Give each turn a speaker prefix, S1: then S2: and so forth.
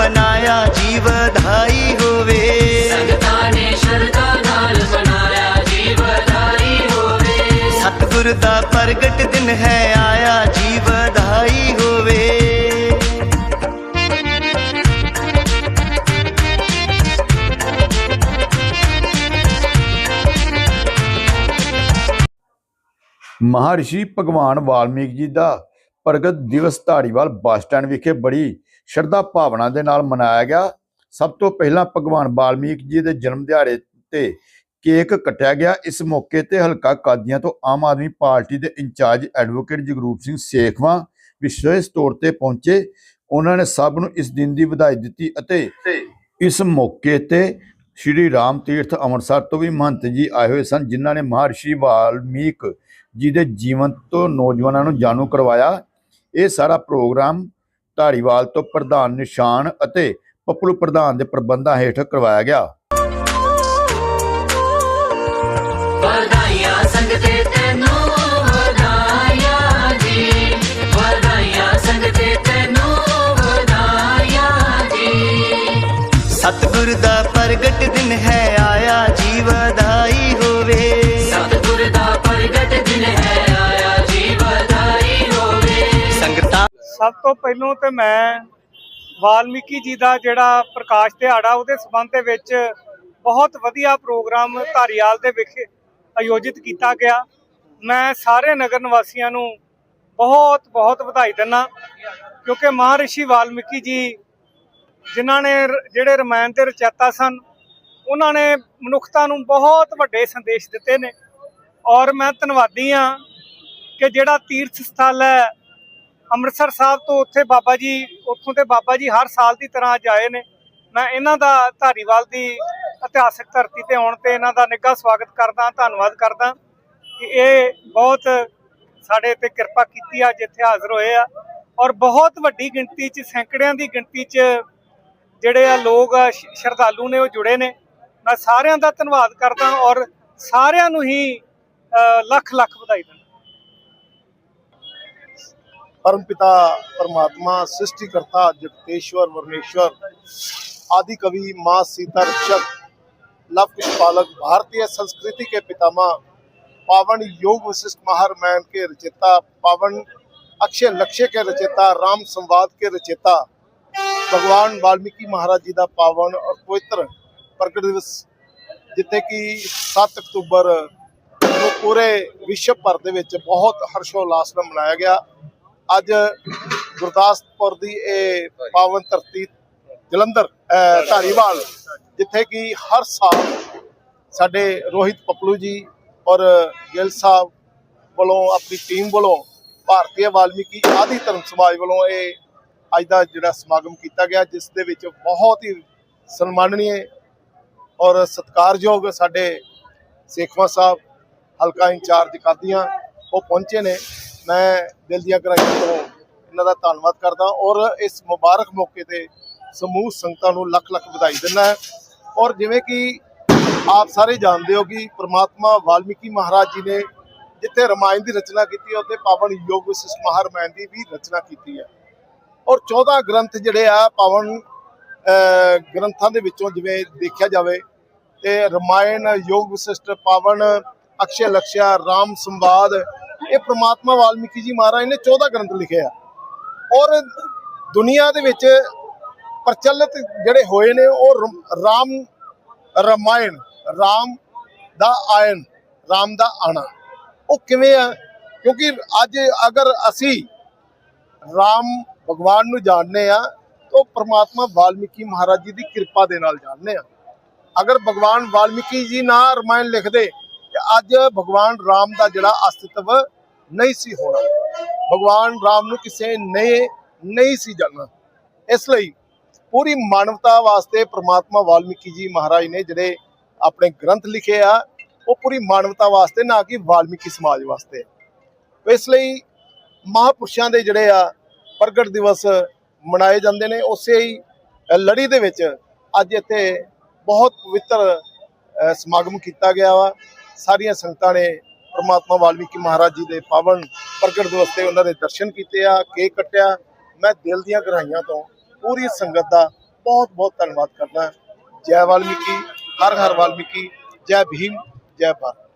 S1: ਮਨਾਇਆ ਜੀ ਵਧਾਈ ਹੋਵੇ।
S2: ਸੰਗਤਾਂ ਨੇ ਸ਼ਰਧਾ ਨਾਲ ਮਨਾਇਆ ਜੀ ਵਧਾਈ ਹੋਵੇ।
S1: ਸਤਿਗੁਰ ਦਾ ਪ੍ਰਗਟ ਦਿਨ ਹੈ ਆਇਆ ਜੀ ਵਧਾਈ ਹੋਵੇ।
S3: ਮਹਾਰਿਸ਼ੀ ਭਗਵਾਨ ਵਾਲਮੀਕ ਜੀ ਦਾ ਪ੍ਰਗਟ ਦਿਵਸ ਧਾਰੀਵਾਲ ਬੱਸ ਸਟੈਂਡ ਵਿਖੇ ਬੜੀ ਸ਼ਰਧਾ ਭਾਵਨਾ ਦੇ ਨਾਲ ਮਨਾਇਆ ਗਿਆ। ਸਭ ਤੋਂ ਪਹਿਲਾਂ ਭਗਵਾਨ ਵਾਲਮੀਕ ਜੀ ਦੇ ਜਨਮ ਦਿਹਾੜੇ ਤੇ ਕੇਕ ਕੱਟਿਆ ਗਿਆ। ਇਸ ਮੌਕੇ ਤੇ ਹਲਕਾ ਕਾਦੀਆਂ ਤੋਂ ਆਮ ਆਦਮੀ ਪਾਰਟੀ ਦੇ ਇੰਚਾਰਜ ਐਡਵੋਕੇਟ ਜਗਰੂਪ ਸਿੰਘ ਸੇਖਵਾਂ ਵਿਸ਼ੇਸ਼ ਤੌਰ ਤੇ ਪਹੁੰਚੇ। ਉਹਨਾਂ ਨੇ ਸਭ ਨੂੰ ਇਸ ਦਿਨ ਦੀ ਵਧਾਈ ਦਿੱਤੀ ਅਤੇ ਇਸ ਮੌਕੇ ਤੇ ਸ਼੍ਰੀ ਰਾਮ ਤੀਰਥ ਅੰਮ੍ਰਿਤਸਰ ਤੋਂ ਵੀ ਮਹੰਤ ਜੀ ਆਏ ਹੋਏ ਸਨ, ਜਿਨ੍ਹਾਂ ਨੇ ਮਹਰਸ਼ੀ ਵਾਲਮੀਕ ਜੀ ਦੇ ਜੀਵਨ ਤੋਂ ਨੌਜਵਾਨਾਂ ਨੂੰ ਜਾਣੂ ਕਰਵਾਇਆ। ਇਹ ਸਾਰਾ ਪ੍ਰੋਗਰਾਮ ਧਾਰੀਵਾਲ ਤੋਂ ਪ੍ਰਧਾਨ ਨਿਸ਼ਾਨ ਅਤੇ ਪੱਪਲੂ ਪ੍ਰਧਾਨ ਦੇ ਪ੍ਰਬੰਧਾਂ ਹੇਠ ਕਰਵਾਇਆ ਗਿਆ।
S2: ਵਧਾਈਆਂ ਸੰਗਤੇ ਤੈਨੂੰ ਵਧਾਈਆਂ ਜੀ। ਵਧਾਈਆਂ ਸੰਗਤੇ ਤੈਨੂੰ ਵਧਾਈਆਂ ਜੀ।
S1: ਸਤਿਗੁਰ ਦਾ ਪ੍ਰਗਟ ਦਿਨ ਹੈ ਆਇਆ ਜੀ ਵਧਾਈ ਹੋਵੇ।
S2: ਸਤਿਗੁਰ ਦਾ ਪ੍ਰਗਟ ਦਿਨ ਹੈ
S4: ਸਭ ਤੋਂ ਪਹਿਲਾਂ ਤੇ ਮੈਂ ਵਾਲਮੀਕੀ ਜੀ ਦਾ ਜਿਹੜਾ ਪ੍ਰਕਾਸ਼ ਦਿਹਾੜਾ ਉਹਦੇ ਸਬੰਧ ਦੇ ਵਿੱਚ ਬਹੁਤ ਵਧੀਆ ਪ੍ਰੋਗਰਾਮ ਧਾਰੀਵਾਲ ਦੇ ਵਿਖੇ ਆਯੋਜਿਤ ਕੀਤਾ ਗਿਆ। ਮੈਂ ਸਾਰੇ ਨਗਰ ਨਿਵਾਸੀਆਂ ਨੂੰ ਬਹੁਤ ਬਹੁਤ ਵਧਾਈ ਦਿੰਦਾ ਕਿਉਂਕਿ ਮਹਾਰਿਸ਼ੀ ਵਾਲਮੀਕੀ ਜੀ ਜਿਨ੍ਹਾਂ ਨੇ ਰ- ਜਿਹੜੇ ਰਮਾਇਣ ਦੇ ਰਚੈਤਾ ਸਨ, ਉਹਨਾਂ ਨੇ ਮਨੁੱਖਤਾ ਨੂੰ ਬਹੁਤ ਵੱਡੇ ਸੰਦੇਸ਼ ਦਿੱਤੇ ਨੇ। ਔਰ ਮੈਂ ਧੰਨਵਾਦੀ ਹਾਂ ਕਿ ਜਿਹੜਾ ਤੀਰਥ ਸਥਲ ਹੈ ਅੰਮ੍ਰਿਤਸਰ ਸਾਹਿਬ ਤੋਂ ਉੱਥੇ ਬਾਬਾ ਜੀ, ਉੱਥੋਂ ਦੇ ਬਾਬਾ ਜੀ ਹਰ ਸਾਲ ਦੀ ਤਰ੍ਹਾਂ ਅੱਜ ਆਏ ਨੇ। ਮੈਂ ਇਹਨਾਂ ਦਾ ਧਾਰੀਵਾਲ ਦੀ ਇਤਿਹਾਸਕ ਧਰਤੀ ਤੇ ਆਉਣ ਤੇ ਇਹਨਾਂ ਦਾ ਨਿੱਘਾ ਸਵਾਗਤ ਕਰਦਾ, ਧੰਨਵਾਦ ਕਰਦਾ ਕਿ ਇਹ ਬਹੁਤ ਸਾਡੇ ਤੇ ਕਿਰਪਾ ਕੀਤੀ ਆ, ਜਿੱਥੇ ਹਾਜ਼ਰ ਹੋਏ ਆ। ਔਰ ਬਹੁਤ ਵੱਡੀ ਗਿਣਤੀ 'ਚ, ਸੈਂਕੜਿਆਂ ਦੀ ਗਿਣਤੀ 'ਚ ਜਿਹੜੇ ਆ ਲੋਕ ਸ਼ਰਧਾਲੂ ਨੇ, ਉਹ ਜੁੜੇ ਨੇ। ਮੈਂ ਸਾਰਿਆਂ ਦਾ ਧੰਨਵਾਦ ਕਰਦਾ ਔਰ ਸਾਰਿਆਂ ਨੂੰ ਹੀ ਲੱਖ ਲੱਖ ਵਧਾਈ ਦਿੰਦਾ।
S5: परमपिता परमात्मा सृष्टिकर्ता जगतेश्वर वर्णेश्वर आदि कवि माँ सीता रक्षक लव कुश पालक भारतीय संस्कृति के पितामह पावन योग वशिष्ठ महारामायण के रचयिता पावन अक्षय लक्ष्य के रचयिता राम संवाद के रचयिता भगवान वाल्मीकि महाराज जी का पावन और पवित्र प्रगट दिवस ਜਿੱਥੇ ਕਿ 7 ਅਕਤੂਬਰ ਨੂੰ ਪੂਰੇ ਵਿਸ਼ਵ ਭਰ ਦੇ ਵਿੱਚ ਬਹੁਤ ਹਰਸ਼ੋਲਾਸ ਨਾਲ ਮਨਾਇਆ ਗਿਆ ਅੱਜ ਗੁਰਦਾਸਪੁਰ ਦੀ ਇਹ ਪਾਵਨ ਧਰਤੀ ਜਲੰਧਰ ਧਾਰੀਵਾਲ ਜਿੱਥੇ ਕਿ ਹਰ ਸਾਲ ਸਾਡੇ ਰੋਹਿਤ ਪਪਲੂ ਜੀ ਔਰ ਗਿੱਲ ਸਾਹਿਬ ਵੱਲੋਂ, ਆਪਣੀ ਟੀਮ ਵੱਲੋਂ, ਭਾਰਤੀ ਵਾਲਮੀਕੀ ਆਦਿ ਧਰਮ ਸਮਾਜ ਵੱਲੋਂ ਇਹ ਅੱਜ ਦਾ ਜਿਹੜਾ ਸਮਾਗਮ ਕੀਤਾ ਗਿਆ, ਜਿਸ ਦੇ ਵਿੱਚ ਬਹੁਤ ਹੀ ਸਨਮਾਨਨੀय ਔਰ ਸਤਿਕਾਰਯੋਗ ਸਾਡੇ ਸੇਖਵਾ ਸਾਹਿਬ, ਹਲਕਾ ਇੰਚਾਰਜ ਕਾਦੀਆਂ, ਉਹ ਪਹੁੰਚੇ ਨੇ। ਮੈਂ ਦਿਲ ਦੀਆਂ ਗਹਿਰਾਈਆਂ ਤੋਂ ਇਹਨਾਂ ਦਾ ਧੰਨਵਾਦ ਕਰਦਾ ਔਰ ਇਸ ਮੁਬਾਰਕ ਮੌਕੇ ਤੇ ਸਮੂਹ ਸੰਗਤਾਂ ਨੂੰ ਲੱਖ ਲੱਖ ਵਧਾਈ ਦਿੰਦਾ ਹੈ। ਔਰ ਜਿਵੇਂ ਕਿ ਆਪ ਸਾਰੇ ਜਾਣਦੇ ਹੋ ਕਿ ਪ੍ਰਮਾਤਮਾ ਵਾਲਮੀਕੀ ਮਹਾਰਾਜ ਜੀ ਨੇ ਜਿੱਥੇ ਰਮਾਇਣ ਦੀ ਰਚਨਾ ਕੀਤੀ ਹੈ, ਉੱਥੇ ਪਾਵਨ ਯੋਗ ਵਸਿਸ਼ਠ ਮਹਾਰਮਾਇਣ ਦੀ ਵੀ ਰਚਨਾ ਕੀਤੀ ਹੈ। ਔਰ 14 ਗ੍ਰੰਥ ਜਿਹੜੇ ਆ, ਪਾਵਨ ਗ੍ਰੰਥਾਂ ਦੇ ਵਿੱਚੋਂ ਜਿਵੇਂ ਦੇਖਿਆ ਜਾਵੇ ਤੇ ਰਮਾਇਣ ਯੋਗ ਵਿਸ਼ਿਸ਼ਟ ਪਾਵਨ ਅਕਸ਼ੇ ਲਕਸ਼ਿਆ ਰਾਮ ਸੰਵਾਦ ਇਹ ਪ੍ਰਮਾਤਮਾ ਵਾਲਮੀਕੀ ਜੀ ਮਹਾਰਾਜ ਨੇ 14 ਗ੍ਰੰਥ ਲਿਖੇ ਆ। ਔਰ ਦੁਨੀਆ ਦੇ ਵਿੱਚ ਪ੍ਰਚਲਿਤ ਜਿਹੜੇ ਹੋਏ ਨੇ, ਉਹ ਰਾਮ ਰਮਾਇਣ, ਰਾਮ ਦਾ ਆਇਨ ਰਾਮ ਦਾ ਆਣਾ। ਉਹ ਕਿਵੇਂ ਆ? ਕਿਉਂਕਿ ਅੱਜ ਅਗਰ ਅਸੀਂ ਰਾਮ ਭਗਵਾਨ ਨੂੰ ਜਾਣਦੇ ਆ, ਤਾਂ ਪ੍ਰਮਾਤਮਾ ਵਾਲਮੀਕੀ ਮਹਾਰਾਜ ਜੀ ਦੀ ਕਿਰਪਾ ਦੇ ਨਾਲ ਜਾਣਦੇ ਆ। ਅਗਰ ਭਗਵਾਨ ਵਾਲਮੀਕੀ ਜੀ ਨਾ ਰਮਾਇਣ ਲਿਖਦੇ, ਤੇ ਅੱਜ ਭਗਵਾਨ ਰਾਮ ਦਾ ਜਿਹੜਾ ਅਸਤਿਤਵ ਨਹੀਂ ਸੀ ਹੋਣਾ। ਭਗਵਾਨ ਰਾਮ ਨੂੰ ਕਿਸੇ ਨੇ ਨਹੀਂ ਸੀ ਜਾਣਨਾ। ਇਸ ਲਈ ਪੂਰੀ ਮਾਨਵਤਾ ਵਾਸਤੇ ਪ੍ਰਮਾਤਮਾ ਵਾਲਮੀਕੀ ਜੀ ਮਹਾਰਾਜ ਨੇ ਜਿਹੜੇ ਆਪਣੇ ਗ੍ਰੰਥ ਲਿਖੇ ਆ, ਉਹ ਪੂਰੀ ਮਾਨਵਤਾ ਵਾਸਤੇ ਨਾ ਕਿ ਵਾਲਮੀਕੀ ਸਮਾਜ ਵਾਸਤੇ। ਇਸ ਲਈ ਮਹਾਪੁਰਸ਼ਾਂ ਦੇ ਜਿਹੜੇ ਆ ਪ੍ਰਗਟ ਦਿਵਸ ਮਨਾਏ ਜਾਂਦੇ ਨੇ, ਉਸੇ ਹੀ ਲੜੀ ਦੇ ਵਿੱਚ ਅੱਜ ਇੱਥੇ ਬਹੁਤ ਪਵਿੱਤਰ ਸਮਾਗਮ ਕੀਤਾ ਗਿਆ ਵਾ। ਸਾਰੀਆਂ ਸੰਗਤਾਂ ਨੇ ਪ੍ਰਮਾਤਮਾ ਵਾਲਮੀਕੀ ਮਹਾਰਾਜ ਜੀ ਦੇ ਪਾਵਨ ਪ੍ਰਗਟ ਦਿਵਸ ਤੇ ਉਹਨਾਂ ਦੇ ਦਰਸ਼ਨ ਕੀਤੇ ਆ, ਕੇਕ ਕੱਟਿਆ। ਮੈਂ ਦਿਲ ਦੀਆਂ ਗਹਿਰਾਈਆਂ ਤੋਂ ਪੂਰੀ ਸੰਗਤ ਦਾ ਬਹੁਤ ਬਹੁਤ ਧੰਨਵਾਦ ਕਰਦਾ ਜੈ ਵਾਲਮੀਕੀ ਹਰ ਹਰ ਵਾਲਮੀਕੀ, ਜੈ ਭੀਮ, ਜੈ ਭਾਰਤ।